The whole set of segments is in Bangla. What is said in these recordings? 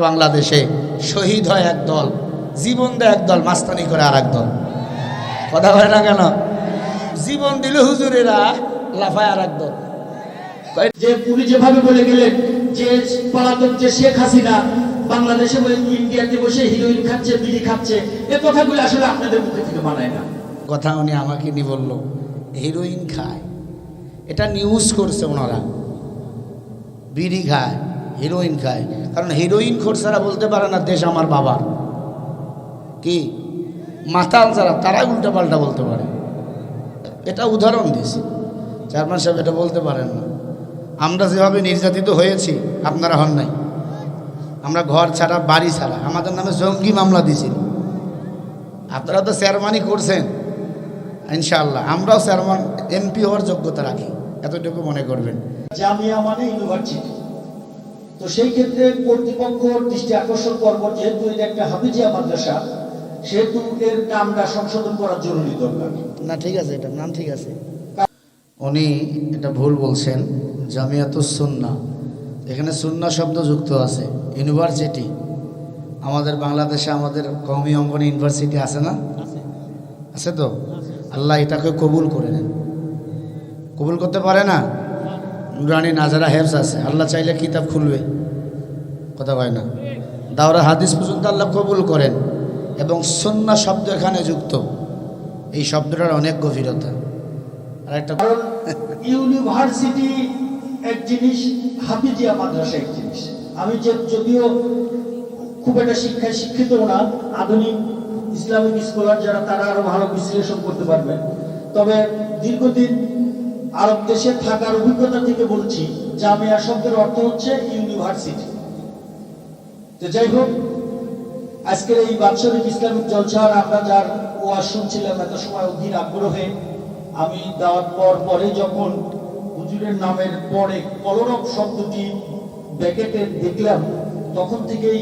বাংলাদেশে শহীদ হয় এক দল জীবন দেয় এক দল মাস্তানি করে আর এক দল। কথা হয় না কেন? জীবন দিল হুজুরেরা লাফায় আর এক দল যে উনি যেভাবে বলে গেলেন যে পলাতক যে শেখ হাসিনা বাংলাদেশে বলে ইন্ডিয়াতে বসে হিরোইন খাচ্ছে বিড়ি খাচ্ছে এ কথাগুলো আসলে আপনাদের মুখে থেকে মানায় না। কথা উনি আমাকে নিয়ে বলল হিরোইন খায়। এটা নিউজ করছে ওনারা। বিড়ি খায়। হিরোইন খায়। কারণ হিরোইন খোরসারা বলতে পারে না, দেশ আমার বাবার। কি? মাতাল যারা, তারাই উল্টা পাল্টা বলতে পারে। এটা উদাহরণ দিয়েছি। চেয়ারম্যান সাহেব এটা বলতে পারেন না। আমরা যেভাবে নির্যাতিত হয়েছি, আপনারা হন নাই। আমরা ঘর ছাড়া, বাড়ি ছাড়া, আমাদের নামে জঙ্গি মামলা দিয়েছিল। আপনারা তো চেয়ারম্যানই করছেন, ইনশাআল্লাহ। আমরাও চেয়ারম্যান, এমপি হওয়ার যোগ্যতা রাখি। এতটুকু মনে করবেন। জামিয়া মানে ইউনিভার্সিটি। তো সেই ক্ষেত্রে কর্তৃপক্ষ দৃষ্টি আকর্ষণ করব যেহেতু এটা একটা হাফিজিয়া মাদ্রাসা সেহেতু এর নামটা সংশোধন করা জরুরি দরকার। না ঠিক আছে এটা নাম ঠিক আছে। উনি এটা ভুল বলছেন জামিয়াতুস সুন্না। এখানে সুন্না শব্দ যুক্ত আছে ইউনিভার্সিটি। আমাদের বাংলাদেশে আমাদের কওমি অঙ্গন ইউনিভার্সিটি আছে না? আছে তো? আল্লাহ এটাকে কবুল করে নেন। কবুল করতে পারে না? নুরানি নাজারা হেফস আছে। আল্লাহ চাইলে কিতাব খুলবে। কথা হয় না। দাওরা হাদিস পর্যন্ত আল্লাহ কবুল করেন এবং সন্না শব্দ এখানে যুক্ত। এই শব্দটার অনেক গভীরতা। আর একটা ইউনিভার্সিটি এক জিনিস, হাফিজিয়া মাদ্রাসা এক জিনিস। আমি যে যদিও খুব একটা শিক্ষায় শিক্ষিত না, আধুনিক ইসলামিক স্কলার যারা, তারা আরও ভালো বিশ্লেষণ করতে পারবেন তবে দীর্ঘদিন আরব দেশে থাকার অভিজ্ঞতা থেকে বলছি, জামিয়া শব্দের অর্থ হচ্ছে ইউনিভার্সিটি। তো যাই হোক, আজকের এই বাৎসরিক ইসলামিক জলসার আমরা যার ওয়াজ শুনছিলাম এত সময় অধীর আগ্রহে, আমি দেওয়ার পর পরে যখন হুজুরের নামের পরে কলরব শব্দটি ব্যাকেটে দেখলাম, তখন থেকেই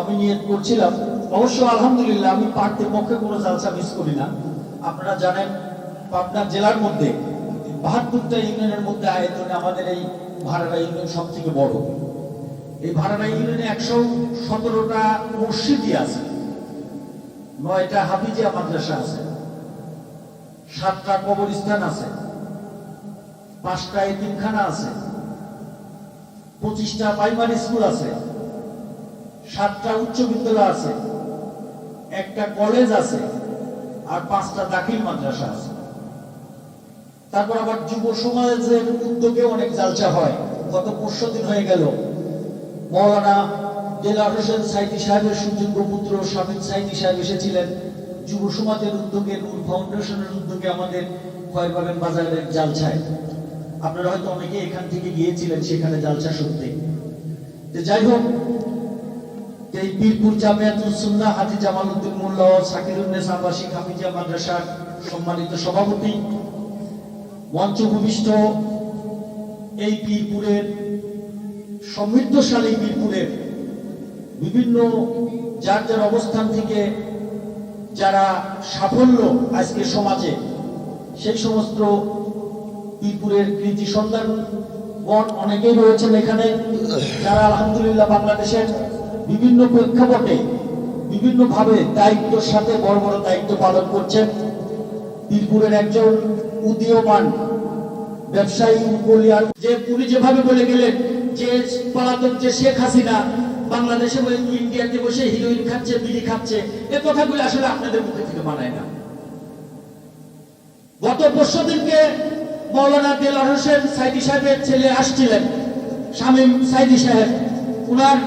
আমি নিয়ে করছিলাম, অবশ্য আলহামদুলিল্লাহ আমি পার্থের পক্ষে কোনো জালসা মিস করি না। আপনারা জানেন, পাবনা জেলার মধ্যে বাহাত্তরটা ইউনিয়নের মধ্যে আয়তনে আমাদের এই ভাড়াটা ইউনিয়ন সব থেকে বড়। এই ভাড়াটা ইউনিয়নে একশো সতেরোটা মসজিদই আছে, নয়টা হাফিজিয়া মাদ্রাসা আছে, সাতটা কবরস্থান আছে, পাঁচটা এতিমখানা আছে, পঁচিশটা প্রাইমারি স্কুল আছে, সাতটা উচ্চ বিদ্যালয় আছে, একটা কলেজ আছে, আর পাঁচটা দাখিল মাদ্রাসা আছে। তারপর আবার যুব সমাজের উদ্যোগে অনেক জালসা হয়। গত পরশু দিন হয়ে গেল। মৌলানা দেলার হোসেন সাইদি সাহেবের সুযোগ্য পুত্র শামিদ সাইদি সাহেব এসেছিলেন। যুব সমাজের উদ্যোগে, নূর ফাউন্ডেশনের উদ্যোগে আমাদের খয়বাগান বাজারের জালছায়। আপনারা হয়তো অনেকে এখান থেকে গিয়েছিলেন, সেখানে জালসা শুনতে যাই হোক, এই বীরপুর জামিয়াতুল সুন্নাহ হাজি জামাল উদ্দিন মোল্লা সাকিরুন্নেস আবাসিক হাফিজিয়া মাদ্রাসার সম্মানিত সভাপতি মঞ্চ ভূমিষ্ঠ এই বীরপুরের, সমৃদ্ধশালী বীরপুরের বিভিন্ন যার যার অবস্থান থেকে যারা সাফল্য আজকে সমাজে, সেই সমস্ত বীরপুরের কৃতি সন্তান গণ অনেকেই রয়েছেন এখানে, যারা আলহামদুলিল্লাহ বাংলাদেশের বিভিন্ন প্রেক্ষাপটে বিভিন্নভাবে দায়িত্বর সাথে বড় বড় দায়িত্ব পালন করছেন। বীরপুরের একজন উদীয়মান। ব্যবসায়ী বলিয়ার যে উনি যেভাবে বলে গেলেন যে পলাতক যে শেখ হাসিনা, বাংলাদেশে বলে ইন্ডিয়াতে বসে হিরোইন খাচ্ছে, বিড়ি খাচ্ছে এ কথাগুলো আসলে আপনাদের মুখে থেকে মানায় না। গত পরশু দিনকে মৌলানা দেলার হোসেন সাইদি সাহেবের ছেলে আসছিলেন, শামীম সাইদি সাহেব। উনার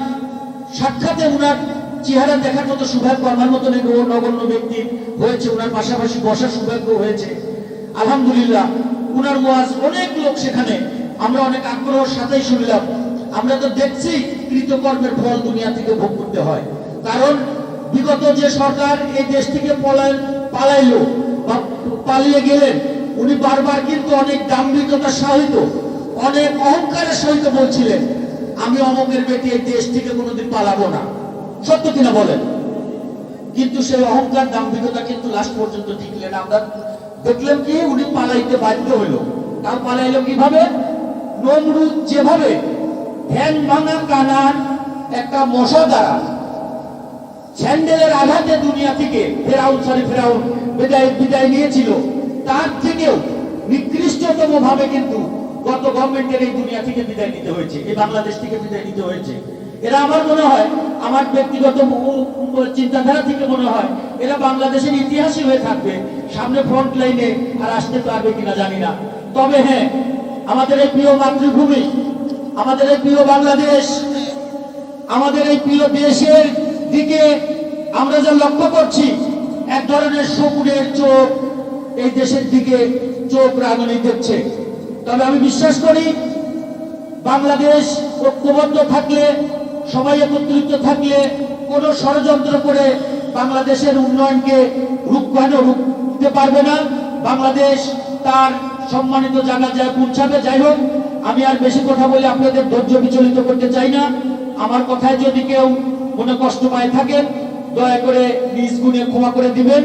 সাক্ষাতে উনার চেহারা দেখার মতো সৌভাগ্য আমার এক নগণ্য ব্যক্তি হয়েছে। উনার পাশাপাশি বসার সৌভাগ্য হয়েছে। আলহামদুলিল্লাহ, উনার ওয়াজ অনেক লোক সেখানে। আমরা অনেক আগ্রহের সাথেই শুনলাম। আমরা তো দেখছি কৃতকর্মের ফল দুনিয়া থেকে ভোগ করতে হয়। কারণ বিগত যে সরকার এই দেশ থেকে পলায় পালাইলো বা পালিয়ে গেলেন, উনি বারবার কিন্তু অনেক দাম্ভিকতার সহিত অনেক অহংকারের সহিত বলছিলেন, আমি অমকের বেটি এই দেশ থেকে কোনোদিন পালাবো না। সত্য কিনা বলেন? কিন্তু সেই অহংকার, দাম্ভিকতা কিন্তু লাস্ট পর্যন্ত টিকলেন আমরা দেখলাম কি? উনি পালাইতে বাধ্য হইল। তাও পালাইলো কীভাবে? নমরুদ যেভাবে ধ্যান ভাঙা কানার একটা মশা দ্বারা স্যান্ডেলের আঘাতে দুনিয়া থেকে ফেরাউন, সরি, ফেরাউন, বিদায় বিদায় নিয়েছিল। তার থেকেও নিকৃষ্টতম ভাবে কিন্তু গত গভর্নমেন্টের এই দুনিয়া থেকে বিদায় নিতে হয়েছে, এই বাংলাদেশ থেকে বিদায় নিতে হয়েছে। এরা আমার মনে হয় আমার ব্যক্তিগত চিন্তাধারা থেকে মনে হয় এরা বাংলাদেশের ইতিহাসই হয়ে থাকবে, সামনে ফ্রন্ট লাইনে আর আসতে পারবে কিনা জানি না। তবে হ্যাঁ আমাদের এই প্রিয় মাতৃভূমি, আমাদের এই প্রিয় বাংলাদেশ, আমাদের এই প্রিয় দেশের দিকে আমরা যা লক্ষ্য করছি, এক ধরনের শকুনের চোখ এই দেশের দিকে চোখ রাগনি দেখছে তবে আমি বিশ্বাস করি, বাংলাদেশ ঐক্যবদ্ধ থাকলে সবাই একত্রিত থাকলে কোনো ষড়যন্ত্র করে বাংলাদেশের উন্নয়নকে রুখবানো রুখতে পারবে না? বাংলাদেশ তার সম্মানিত জায়গা যায় পৌঁছাবে। যাই হোক, আমি আর বেশি কথা বলে আপনাদের ধৈর্য বিচলিত করতে চাই না। আমার কথায় যদি কেউ মনে কষ্ট পায় থাকেন দয়া করে নিজ গুণে ক্ষমা করে দিবেন।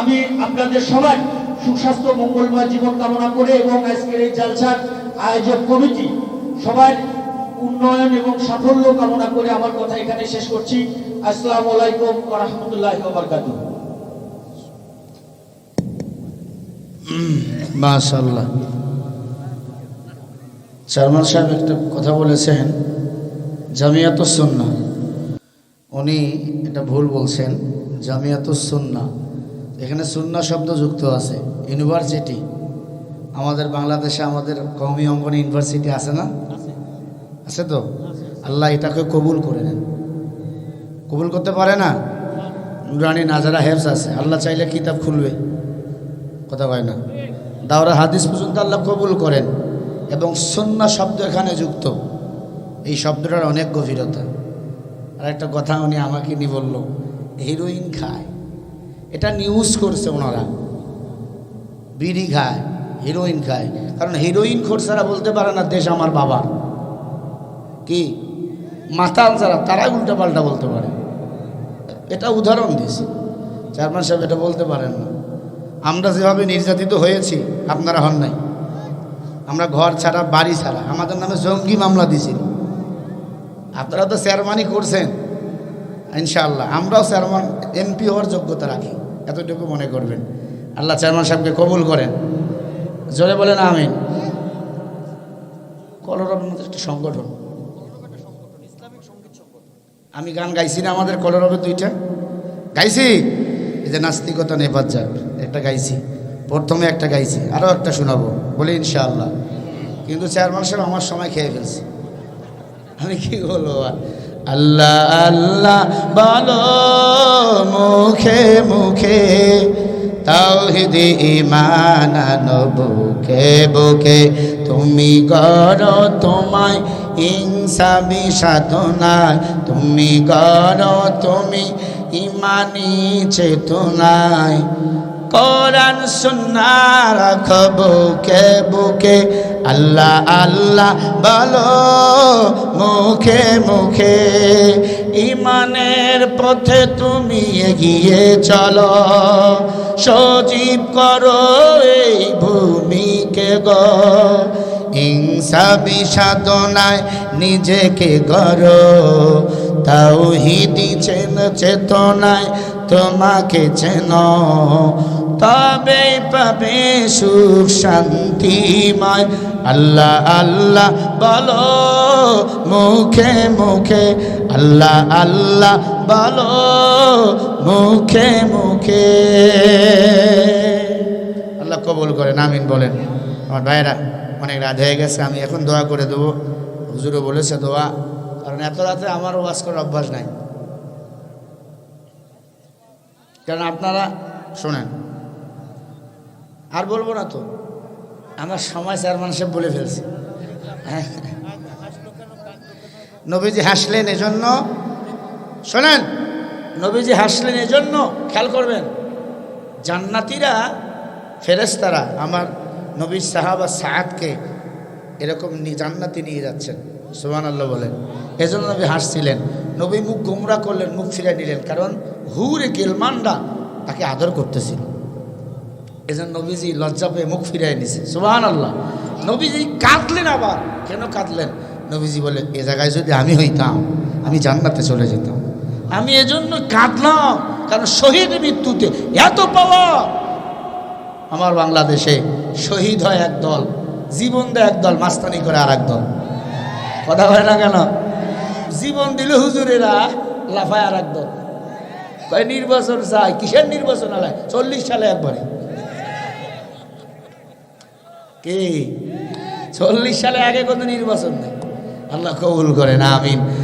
আমি আপনাদের সবাই সুস্বাস্থ্য মঙ্গলময় জীবন কামনা করে এবং আজকের এই জালসার আয়োজক কমিটি সবার উন্নয়ন এবং সাফল্য কামনা করে আমার কথা এখানে শেষ করছি। আসসালামু আলাইকুম রাহমাতুল্লাহি ওয়া বারাকাতুহু। মাশাল্লাহ চারমান সাহেব একটা কথা বলেছেন, জামিয়াত সুন্না উনি এটা ভুল বলছেন, জামিয়াত সুন্না এখানে সুন্না শব্দ যুক্ত আছে, ইউনিভার্সিটি। আমাদের বাংলাদেশে আমাদের কমি অঙ্গন ইউনিভার্সিটি আছে না? আছে তো? আল্লাহ এটাকে কবুল করে নেন। কবুল করতে পারে না? নুরানি নাজারা হেফস আছে। আল্লাহ চাইলে কিতাব খুলবে। কথা কয় না? দাওরা হাদিস পর্যন্ত আল্লাহ কবুল করেন। এবং সন্না শব্দ এখানে যুক্ত। এই শব্দটার অনেক গভীরতা। আর একটা কথা উনি আমাকে নি বলল, হিরোইন খায়। এটা নিউজ করছে ওনারা। বিড়ি খায়, হিরোইন খায়। কারণ হিরোইন খোরসারা বলতে পারে না, দেশ আমার বাবার। কি? মাতাল যারা, তারাই উল্টা পাল্টা বলতে পারে। এটা উদাহরণ দিয়েছি। চেয়ারম্যান সাহেব এটা বলতে পারেন না। আমরা যেভাবে নির্যাতিত হয়েছি, আপনারা হন নাই। আমরা ঘর ছাড়া, বাড়ি ছাড়া, আমাদের নামে জঙ্গি মামলা দিয়েছিল আপনারা তো চেয়ারম্যানই করছেন, ইনশাআল্লাহ। আমরাও চেয়ারম্যান, এমপি হওয়ার যোগ্যতা রাখি। এতটুকু মনে করবেন। আল্লাহ চেয়ারম্যান সাহেবকে কবুল করেন। জোরে বলেন আমিন। কলরবের একটা সংগঠন। আমি গান গাইছি না, আমাদের কলর হবে দুইটা। গাইছি? এই যে নাস্তিকতা নেপাত যাক একটা গাইছি, প্রথমে একটা গাইছি আরও একটা শোনাবো, বলি ইনশাআল্লাহ। কিন্তু চেয়ারম্যান সাহেব আমার সময় খেয়ে ফেলছে। আমি কি বলব? আল্লাহ আল্লাহ বলো মুখে মুখে তাওহিদি ইমান বুকে বুকে তুমি গড় তোমায় ইনসাবি সাধনায় তুমি গড় তুমি ইমানি চেতনায়। কোরআন সুন্না রাখ বুকে বুকে, আল্লাহ আল্লাহ বলো মুখে মুখে। ইমানের পথে তুমি এগিয়ে চলো, সজীব করো এই ভূমিকে গ। হিংসা সাধনায় নিজেকে গড়ো। তাওহিদি চেন চেতনায় তোমাকে চেন। তবে পাবে সুখ শান্তিময়। আল্লাহ আল্লাহ বলো মুখে মুখে। আল্লাহ আল্লাহ বলো মুখে মুখে। আল্লাহ কবুল করেন, আমিন বলেন। আমার ভাইয়েরা অনেক রাত হয়ে গেছে, আমি এখন দোয়া করে দেবো। হুজুরও বলেছে দোয়া। কারণ এত রাতে আমার ওয়াজ করার অভ্যাস নাই। কারণ আপনারা, শোনেন, আর বলব না তো, আমার সময় চেয়ারম্যান সাহেব বলে ফেলছে। নবীজি হাসলেন এজন্য, শোনেন, নবীজি হাসলেন এজন্য, খেয়াল করবেন, জান্নাতিরা ফেরেস্তারা আমার নবী সাহাবা সাহাদকে এরকম জান্নাতি নিয়ে যাচ্ছেন। সুবান আল্লাহ বলেন। এজন্য নবী হাসছিলেন। নবী মুখ গুমরা করলেন, মুখ ফিরে নিলেন। কারণ হুরে গেলমানরা তাকে আদর করতেছিল। এজন্য নবীজি লজ্জা পেয়ে মুখ ফিরিয়ে নিছে। সুবাহান আল্লাহ নবীজি কাঁদলেন আবার। কেন কাঁদলেন? নবীজি বলে, এ জায়গায় যদি আমি হইতাম, আমি জান্নাতে চলে যেতাম। আমি এজন্য কাঁদলাম। কারণ শহীদ মৃত্যুতে এত পাওয়া আমার বাংলাদেশে শহীদ হয় এক দল, জীবন দেয় এক দল, মাস্তানি করে আর এক দল। কথা হয় না কেন? জীবন দিল হুজুরেরা লাফায় আর এক দল। কয় নির্বাচন চাই? কিসের নির্বাচন আলায়? চল্লিশ সালে একবারে। কে? চল্লিশ সালে আগে কোনো নির্বাচন নেই। আল্লাহ কবুল করে না আমিন।